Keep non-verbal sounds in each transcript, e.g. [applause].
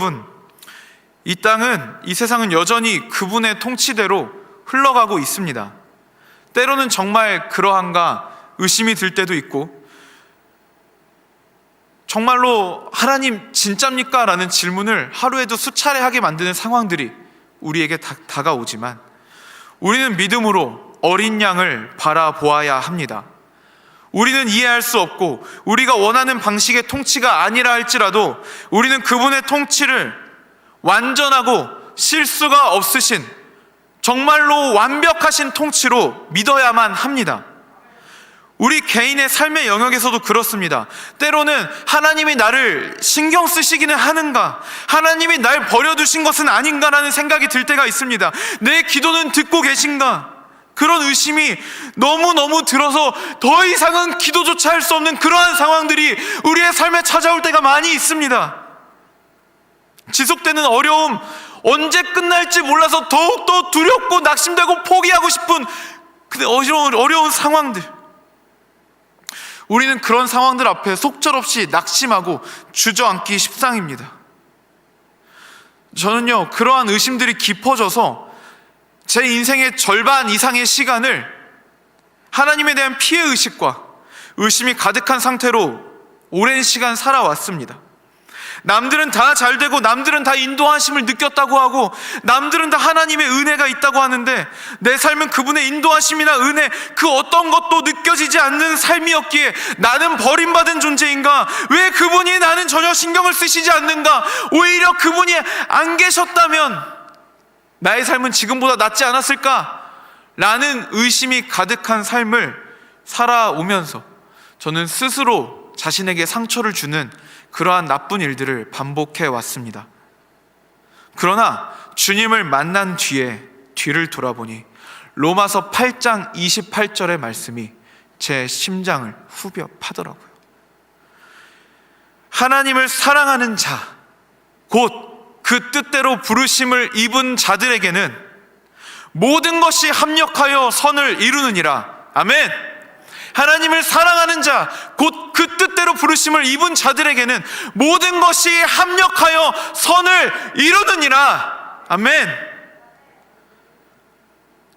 여러분, 이 땅은 이 세상은 여전히 그분의 통치대로 흘러가고 있습니다. 때로는 정말 그러한가 의심이 들 때도 있고 정말로 하나님 진짜입니까? 라는 질문을 하루에도 수차례 하게 만드는 상황들이 우리에게 다, 다가오지만 우리는 믿음으로 어린 양을 바라보아야 합니다. 우리는 이해할 수 없고 우리가 원하는 방식의 통치가 아니라 할지라도 우리는 그분의 통치를 완전하고 실수가 없으신 정말로 완벽하신 통치로 믿어야만 합니다. 우리 개인의 삶의 영역에서도 그렇습니다. 때로는 하나님이 나를 신경 쓰시기는 하는가? 하나님이 날 버려두신 것은 아닌가라는 생각이 들 때가 있습니다. 내 기도는 듣고 계신가? 그런 의심이 너무너무 들어서 더 이상은 기도조차 할 수 없는 그러한 상황들이 우리의 삶에 찾아올 때가 많이 있습니다. 지속되는 어려움, 언제 끝날지 몰라서 더욱더 두렵고 낙심되고 포기하고 싶은 근데 어려운, 어려운 상황들. 우리는 그런 상황들 앞에 속절없이 낙심하고 주저앉기 십상입니다. 저는요, 그러한 의심들이 깊어져서 제 인생의 절반 이상의 시간을 하나님에 대한 피해 의식과 의심이 가득한 상태로 오랜 시간 살아왔습니다. 남들은 다 잘 되고 남들은 다 인도하심을 느꼈다고 하고 남들은 다 하나님의 은혜가 있다고 하는데 내 삶은 그분의 인도하심이나 은혜 그 어떤 것도 느껴지지 않는 삶이었기에 나는 버림받은 존재인가? 왜 그분이 나는 전혀 신경을 쓰시지 않는가? 오히려 그분이 안 계셨다면 나의 삶은 지금보다 낫지 않았을까? 라는 의심이 가득한 삶을 살아오면서 저는 스스로 자신에게 상처를 주는 그러한 나쁜 일들을 반복해 왔습니다. 그러나 주님을 만난 뒤에 뒤를 돌아보니 로마서 8장 28절의 말씀이 제 심장을 후벼 파더라고요. 하나님을 사랑하는 자, 곧 그 뜻대로 부르심을 입은 자들에게는 모든 것이 합력하여 선을 이루느니라. 아멘. 하나님을 사랑하는 자, 곧 그 뜻대로 부르심을 입은 자들에게는 모든 것이 합력하여 선을 이루느니라. 아멘.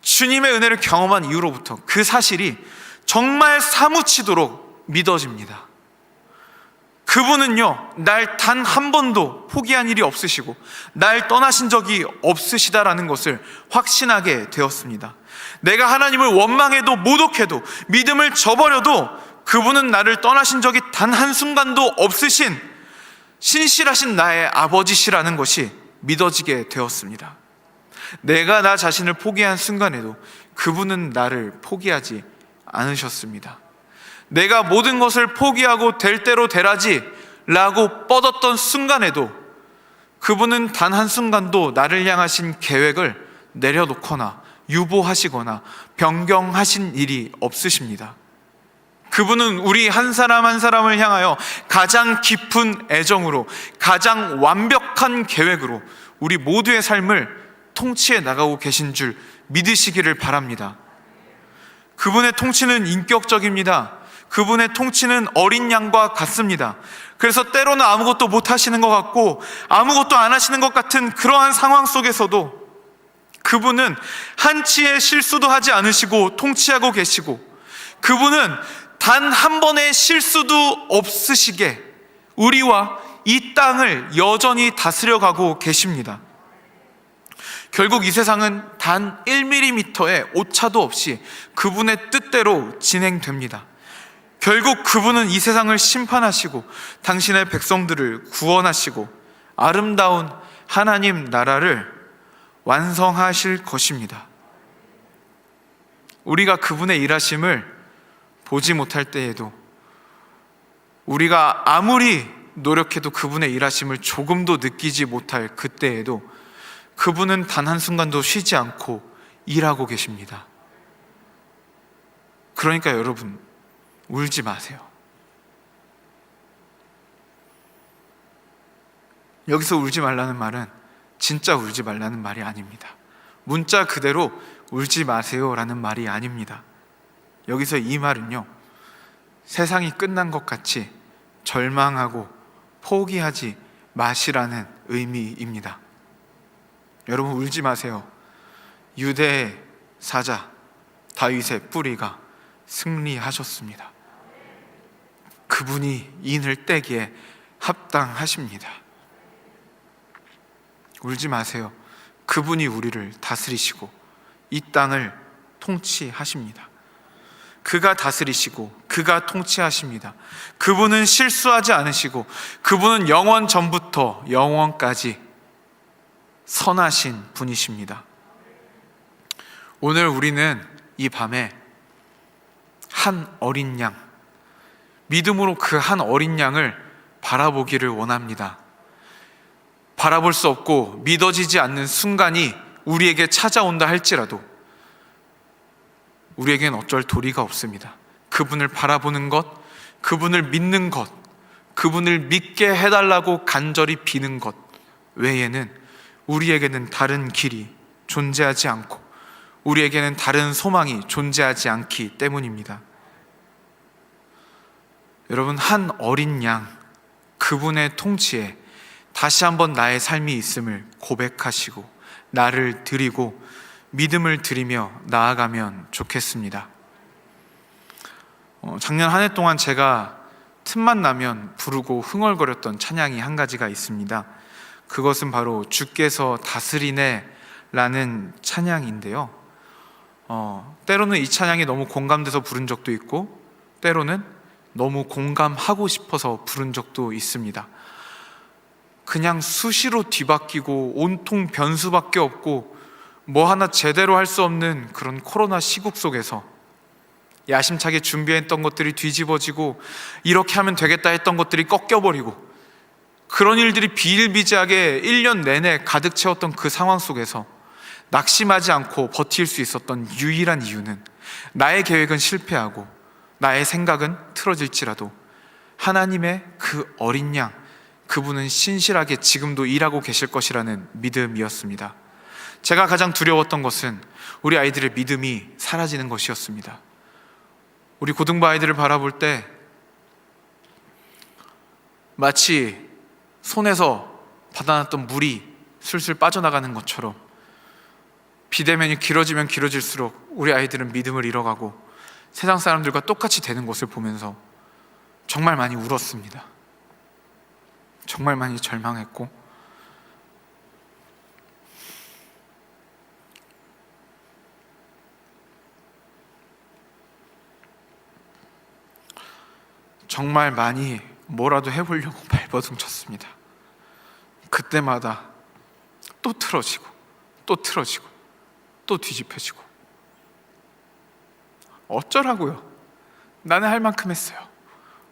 주님의 은혜를 경험한 이후로부터 그 사실이 정말 사무치도록 믿어집니다. 그분은요, 날 단 한 번도 포기한 일이 없으시고, 날 떠나신 적이 없으시다라는 것을 확신하게 되었습니다. 내가 하나님을 원망해도 모독해도 믿음을 저버려도 그분은 나를 떠나신 적이 단 한순간도 없으신 신실하신 나의 아버지시라는 것이 믿어지게 되었습니다. 내가 나 자신을 포기한 순간에도 그분은 나를 포기하지 않으셨습니다. 내가 모든 것을 포기하고 될 대로 되라지 라고 뻗었던 순간에도 그분은 단 한순간도 나를 향하신 계획을 내려놓거나 유보하시거나 변경하신 일이 없으십니다. 그분은 우리 한 사람 한 사람을 향하여 가장 깊은 애정으로 가장 완벽한 계획으로 우리 모두의 삶을 통치해 나가고 계신 줄 믿으시기를 바랍니다. 그분의 통치는 인격적입니다. 그분의 통치는 어린 양과 같습니다. 그래서 때로는 아무것도 못 하시는 것 같고 아무것도 안 하시는 것 같은 그러한 상황 속에서도 그분은 한치의 실수도 하지 않으시고 통치하고 계시고 그분은 단 한 번의 실수도 없으시게 우리와 이 땅을 여전히 다스려가고 계십니다. 결국 이 세상은 단 1mm의 오차도 없이 그분의 뜻대로 진행됩니다. 결국 그분은 이 세상을 심판하시고 당신의 백성들을 구원하시고 아름다운 하나님 나라를 완성하실 것입니다. 우리가 그분의 일하심을 보지 못할 때에도 우리가 아무리 노력해도 그분의 일하심을 조금도 느끼지 못할 그때에도 그분은 단 한순간도 쉬지 않고 일하고 계십니다. 그러니까 여러분, 울지 마세요. 여기서 울지 말라는 말은 진짜 울지 말라는 말이 아닙니다. 문자 그대로 울지 마세요라는 말이 아닙니다. 여기서 이 말은요, 세상이 끝난 것 같이 절망하고 포기하지 마시라는 의미입니다. 여러분 울지 마세요. 유대 사자 다윗의 뿌리가 승리하셨습니다. 그분이 인을 떼기에 합당하십니다. 울지 마세요. 그분이 우리를 다스리시고 이 땅을 통치하십니다. 그가 다스리시고 그가 통치하십니다. 그분은 실수하지 않으시고 그분은 영원 전부터 영원까지 선하신 분이십니다. 오늘 우리는 이 밤에 한 어린 양, 믿음으로 그 한 어린 양을 바라보기를 원합니다. 바라볼 수 없고 믿어지지 않는 순간이 우리에게 찾아온다 할지라도 우리에겐 어쩔 도리가 없습니다. 그분을 바라보는 것, 그분을 믿는 것, 그분을 믿게 해달라고 간절히 비는 것 외에는 우리에게는 다른 길이 존재하지 않고 우리에게는 다른 소망이 존재하지 않기 때문입니다. 여러분, 한 어린 양, 그분의 통치에 다시 한번 나의 삶이 있음을 고백하시고 나를 드리고 믿음을 드리며 나아가면 좋겠습니다. 어, 작년 한 해 동안 제가 틈만 나면 부르고 흥얼거렸던 찬양이 한 가지가 있습니다. 그것은 바로 주께서 다스리네 라는 찬양인데요. 어, 때로는 이 찬양이 너무 공감돼서 부른 적도 있고, 때로는 너무 공감하고 싶어서 부른 적도 있습니다. 그냥 수시로 뒤바뀌고 온통 변수밖에 없고 뭐 하나 제대로 할 수 없는 그런 코로나 시국 속에서 야심차게 준비했던 것들이 뒤집어지고 이렇게 하면 되겠다 했던 것들이 꺾여버리고 그런 일들이 비일비재하게 1년 내내 가득 채웠던 그 상황 속에서 낙심하지 않고 버틸 수 있었던 유일한 이유는 나의 계획은 실패하고 나의 생각은 틀어질지라도 하나님의 그 어린 양, 그분은 신실하게 지금도 일하고 계실 것이라는 믿음이었습니다. 제가 가장 두려웠던 것은 우리 아이들의 믿음이 사라지는 것이었습니다. 우리 고등부 아이들을 바라볼 때 마치 손에서 받아놨던 물이 술술 빠져나가는 것처럼 비대면이 길어지면 길어질수록 우리 아이들은 믿음을 잃어가고 세상 사람들과 똑같이 되는 것을 보면서 정말 많이 울었습니다. 정말 많이 절망했고 정말 많이 뭐라도 해보려고 [laughs] 발버둥 쳤습니다. 그때마다 또 틀어지고 또 틀어지고 또 뒤집혀지고 어쩌라고요? 나는 할 만큼 했어요.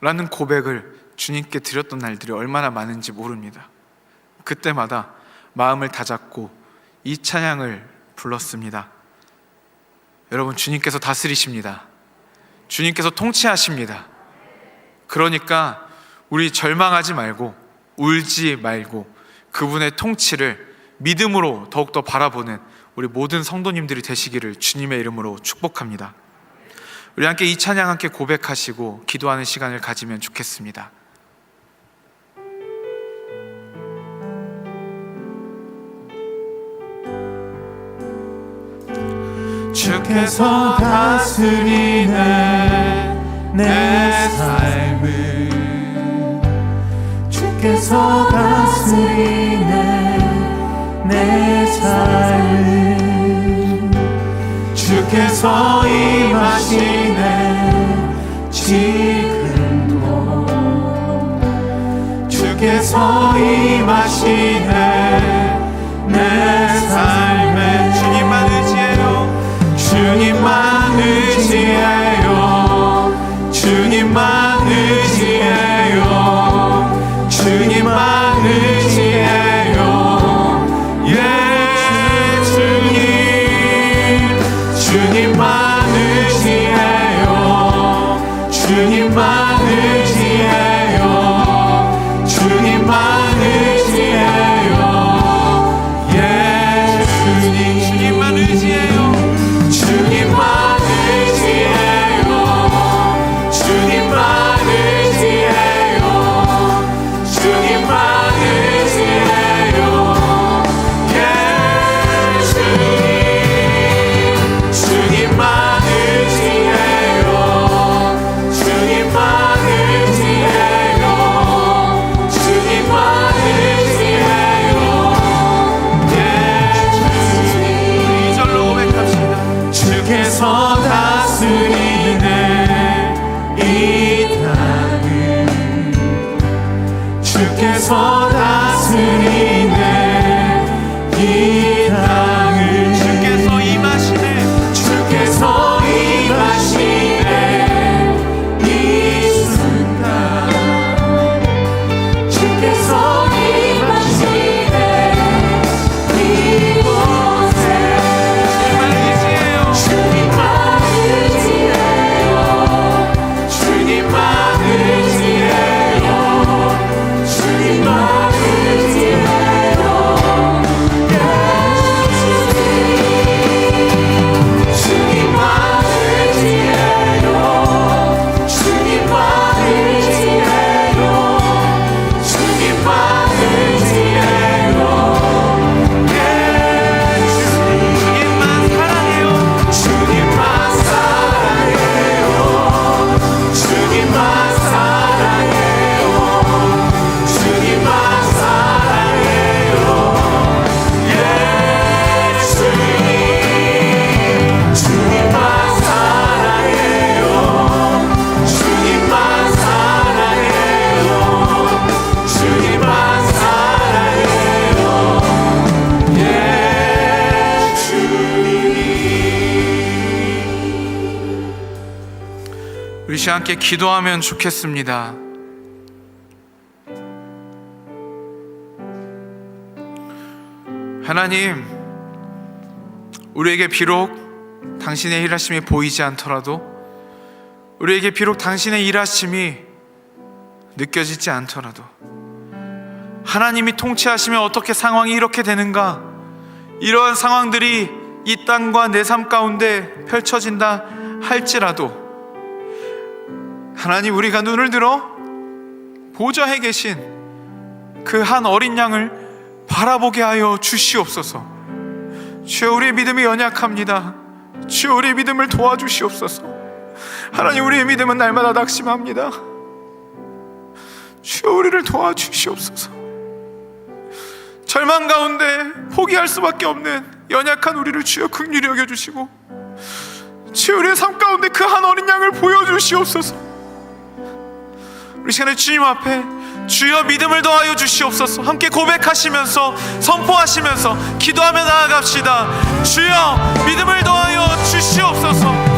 라는 고백을 주님께 드렸던 날들이 얼마나 많은지 모릅니다. 그때마다 마음을 다잡고 이 찬양을 불렀습니다. 여러분, 주님께서 다스리십니다. 주님께서 통치하십니다. 그러니까 우리 절망하지 말고 울지 말고 그분의 통치를 믿음으로 더욱더 바라보는 우리 모든 성도님들이 되시기를 주님의 이름으로 축복합니다. 우리 함께 이 찬양 함께 고백하시고 기도하는 시간을 가지면 좋겠습니다. 주께서 다스리네 내 삶을 주께서 다스리네 내 삶을 주께서 임하시 주께서 임하시 시간 함께 기도하면 좋겠습니다. 하나님, 우리에게 비록 당신의 일하심이 보이지 않더라도, 우리에게 비록 당신의 일하심이 느껴지지 않더라도, 하나님이 통치하시면 어떻게 상황이 이렇게 되는가? 이러한 상황들이 이 땅과 내 삶 가운데 펼쳐진다 할지라도, 하나님 우리가 눈을 들어 보좌에 계신 그 한 어린 양을 바라보게 하여 주시옵소서. 주여 우리의 믿음이 연약합니다. 주여 우리의 믿음을 도와주시옵소서. 하나님 우리의 믿음은 날마다 낙심합니다. 주여 우리를 도와주시옵소서. 절망 가운데 포기할 수밖에 없는 연약한 우리를 주여 긍휼히 여겨 주시고 주여 우리의 삶 가운데 그 한 어린 양을 보여주시옵소서. 우리 시간에 주님 앞에 주여 믿음을 더하여 주시옵소서. 함께 고백하시면서 선포하시면서 기도하며 나아갑시다. 주여 믿음을 더하여 주시옵소서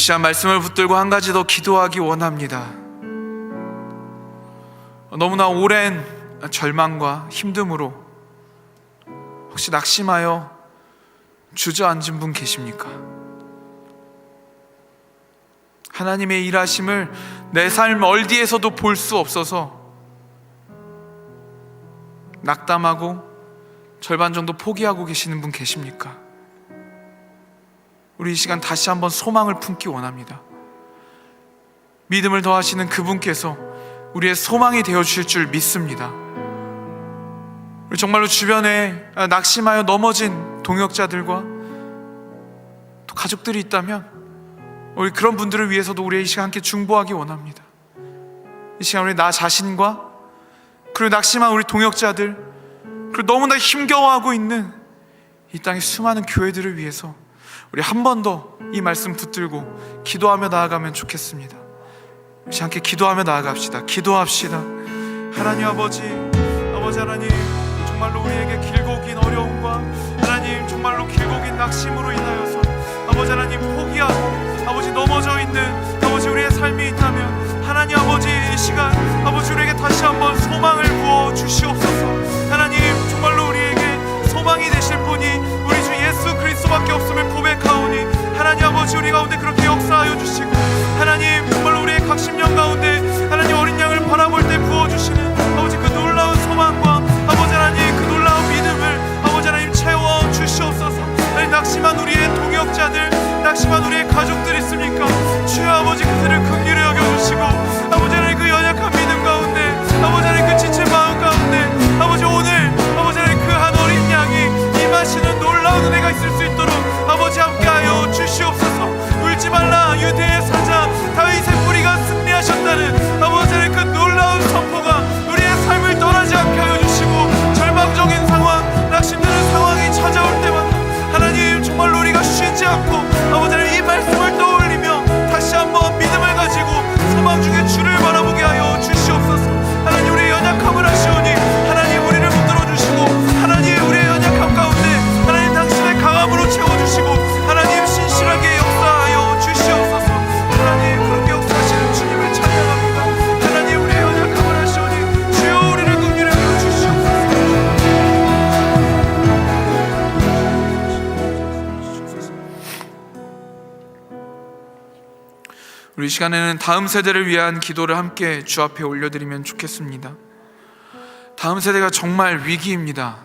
시간 말씀을 붙들고 한 가지 더 기도하기 원합니다. 너무나 오랜 절망과 힘듦으로 혹시 낙심하여 주저앉은 분 계십니까? 하나님의 일하심을 내 삶 어디에서도 볼 수 없어서 낙담하고 절반 정도 포기하고 계시는 분 계십니까? 우리 이 시간 다시 한번 소망을 품기 원합니다. 믿음을 더하시는 그분께서 우리의 소망이 되어 주실 줄 믿습니다. 우리 정말로 주변에 낙심하여 넘어진 동역자들과 또 가족들이 있다면 우리 그런 분들을 위해서도 우리 이 시간 함께 중보하기 원합니다. 이 시간 우리 나 자신과 그리고 낙심한 우리 동역자들 그리고 너무나 힘겨워하고 있는 이 땅의 수많은 교회들을 위해서 우리 한 번 더 이 말씀 붙들고 기도하며 나아가면 좋겠습니다. 우리 함께 기도하며 나아갑시다. 기도합시다. 하나님 아버지, 아버지 하나님, 정말로 우리에게 길고 긴 어려움과 하나님 정말로 길고 긴 낙심으로 인하여서 아버지 하나님 포기하고 아버지 넘어져 있는 아버지 우리의 삶이 있다면 하나님 아버지 이 시간 아버지 우리에게 다시 한번 소망을 부어 주시옵소서. 하나님 정말로 우리에게 소망이 되실 분이 우리 주 예수 그리스도밖에 없음을 고백 시간에는 다음 세대를 위한 기도를 함께 주 앞에 올려드리면 좋겠습니다. 다음 세대가 정말 위기입니다.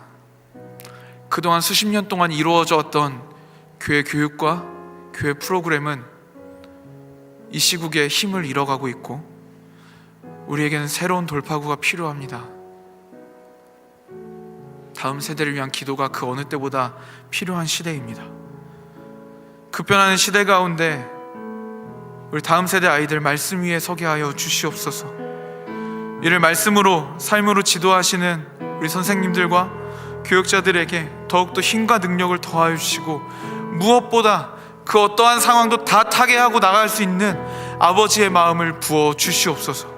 그동안 수십 년 동안 이루어져 왔던 교회 교육과 교회 프로그램은 이 시국에 힘을 잃어가고 있고 우리에게는 새로운 돌파구가 필요합니다. 다음 세대를 위한 기도가 그 어느 때보다 필요한 시대입니다. 급변하는 시대 가운데 우리 다음 세대 아이들 말씀 위에 서게 하여 주시옵소서. 이를 말씀으로 삶으로 지도하시는 우리 선생님들과 교육자들에게 더욱더 힘과 능력을 더하여 주시고 무엇보다 그 어떠한 상황도 다 타게 하고 나갈 수 있는 아버지의 마음을 부어 주시옵소서.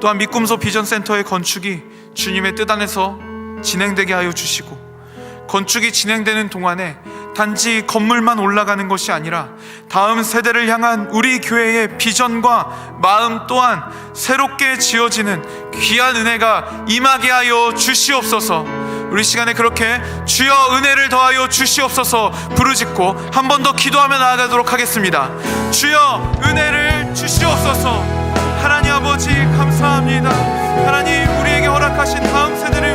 또한 믿음소 비전 센터의 건축이 주님의 뜻 안에서 진행되게 하여 주시고 건축이 진행되는 동안에 단지 건물만 올라가는 것이 아니라 다음 세대를 향한 우리 교회의 비전과 마음 또한 새롭게 지어지는 귀한 은혜가 임하게 하여 주시옵소서. 우리 시간에 그렇게 주여 은혜를 더하여 주시옵소서 부르짖고 한 번 더 기도하며 나아가도록 하겠습니다. 주여 은혜를 주시옵소서. 하나님 아버지 감사합니다. 하나님 우리에게 허락하신 다음 세대를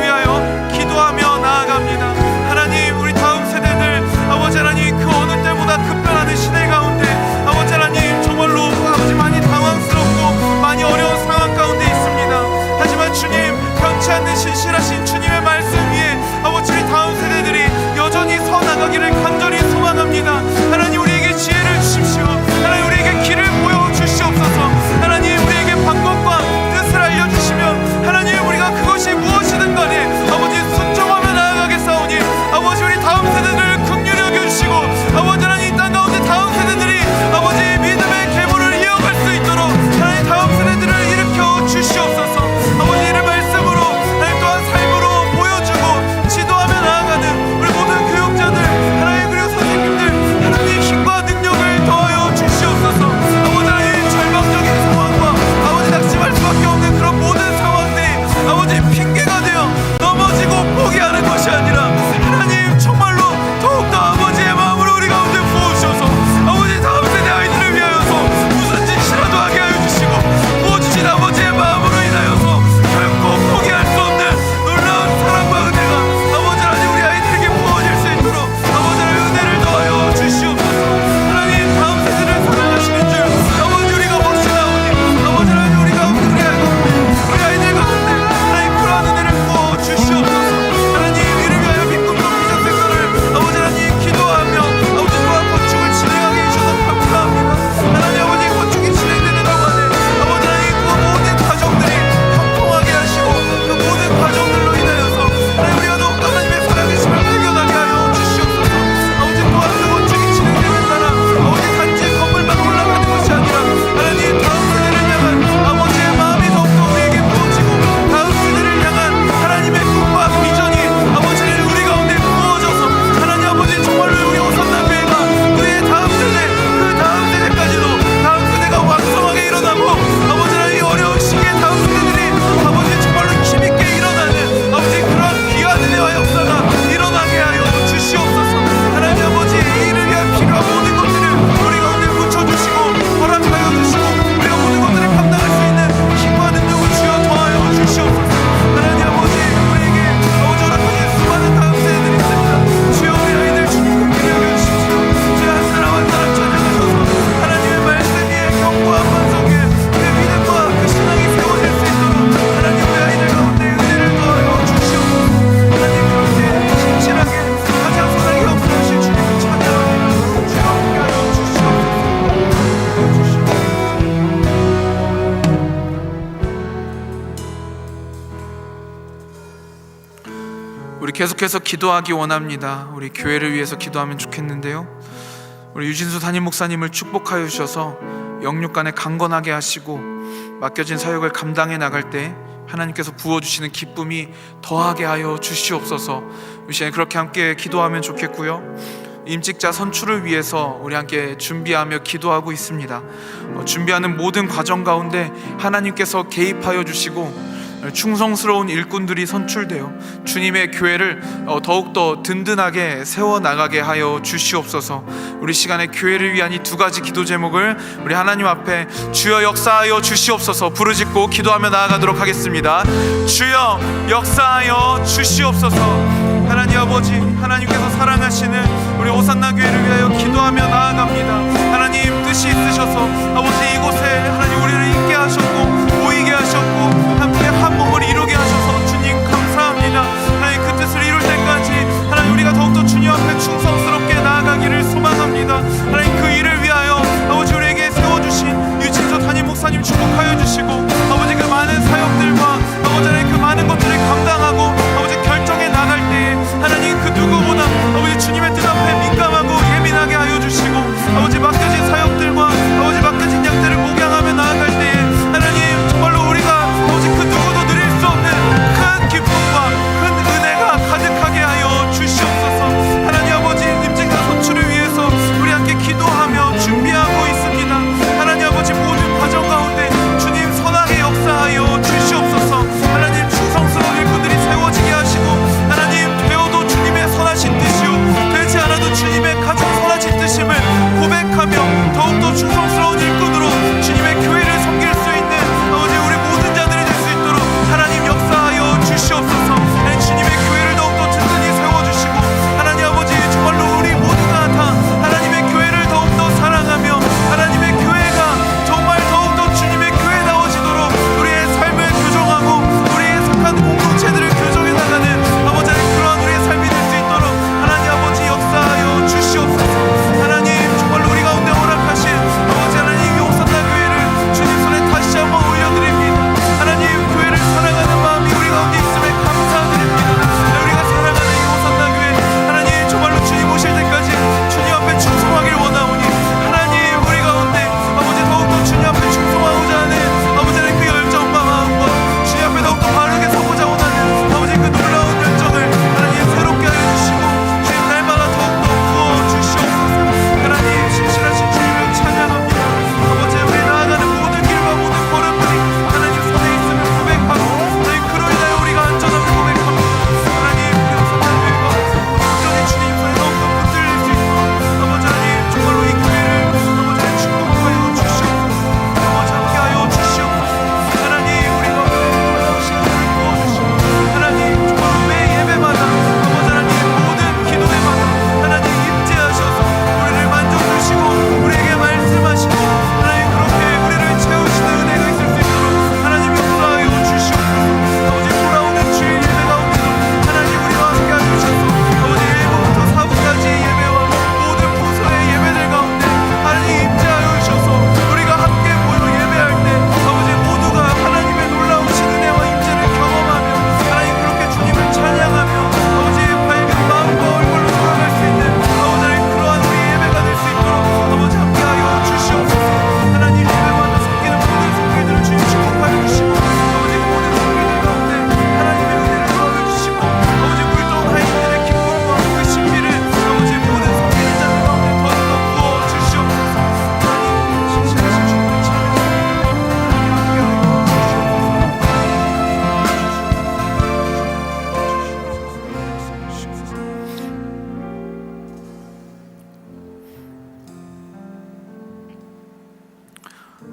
계속해서 기도하기 원합니다. 우리 교회를 위해서 기도하면 좋겠는데요. 우리 유진수 담임 목사님을 축복하여 주셔서 영육간에 강건하게 하시고 맡겨진 사역을 감당해 나갈 때 하나님께서 부어주시는 기쁨이 더하게 하여 주시옵소서 이 시간에 그렇게 함께 기도하면 좋겠고요 임직자 선출을 위해서 우리 함께 준비하며 기도하고 있습니다 어, 준비하는 모든 과정 가운데 하나님께서 개입하여 주시고 충성스러운 일꾼들이 선출되어 주님의 교회를 어, 더욱더 든든하게 세워나가게 하여 주시옵소서. 우리 시간에 교회를 위한 이 두 가지 기도 제목을 우리 하나님 앞에 주여 역사하여 주시옵소서. 부르짖고 기도하며 나아가도록 하겠습니다. 주여 역사하여 주시옵소서. 하나님 아버지 하나님께서 사랑하시는 우리 오산나 교회를 위하여 기도하며 나아갑니다. 하나님 뜻이 있으셔서 아버지 이곳에 축복하여 주시고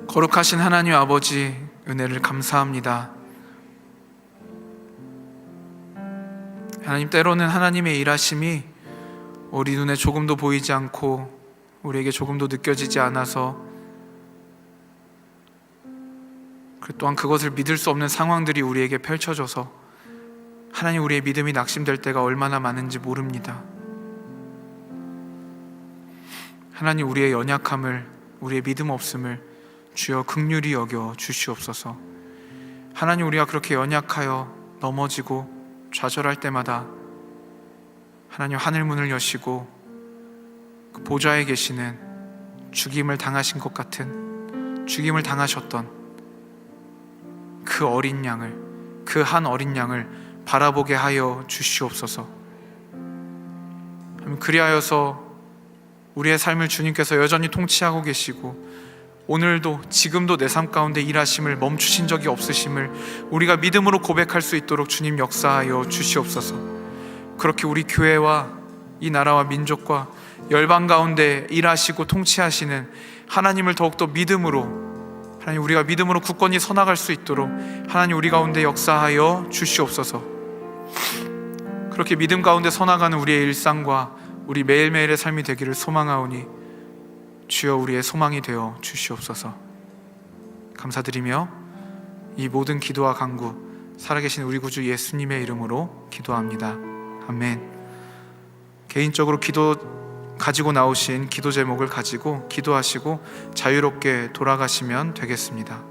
거룩하신 하나님 아버지 은혜를 감사합니다. 하나님 때로는 하나님의 일하심이 우리 눈에 조금도 보이지 않고 우리에게 조금도 느껴지지 않아서 그 또한 그것을 믿을 수 없는 상황들이 우리에게 펼쳐져서 하나님 우리의 믿음이 낙심될 때가 얼마나 많은지 모릅니다. 하나님 우리의 연약함을 우리의 믿음 없음을 주여 극률이 여겨 주시옵소서. 하나님 우리가 그렇게 연약하여 넘어지고 좌절할 때마다 하나님 하늘 문을 여시고 그 보좌에 계시는 죽임을 당하신 것 같은 죽임을 당하셨던 그 어린 양을 그 한 어린 양을 바라보게 하여 주시옵소서. 그리하여서 우리의 삶을 주님께서 여전히 통치하고 계시고 오늘도 지금도 내 삶 가운데 일하심을 멈추신 적이 없으심을 우리가 믿음으로 고백할 수 있도록 주님 역사하여 주시옵소서. 그렇게 우리 교회와 이 나라와 민족과 열방 가운데 일하시고 통치하시는 하나님을 더욱더 믿음으로 하나님 우리가 믿음으로 굳건히 서나갈 수 있도록 하나님 우리 가운데 역사하여 주시옵소서. 그렇게 믿음 가운데 서나가는 우리의 일상과 우리 매일매일의 삶이 되기를 소망하오니 주여 우리의 소망이 되어 주시옵소서. 감사드리며 이 모든 기도와 간구 살아계신 우리 구주 예수님의 이름으로 기도합니다. 아멘. 개인적으로 기도 가지고 나오신 기도 제목을 가지고 기도하시고 자유롭게 돌아가시면 되겠습니다.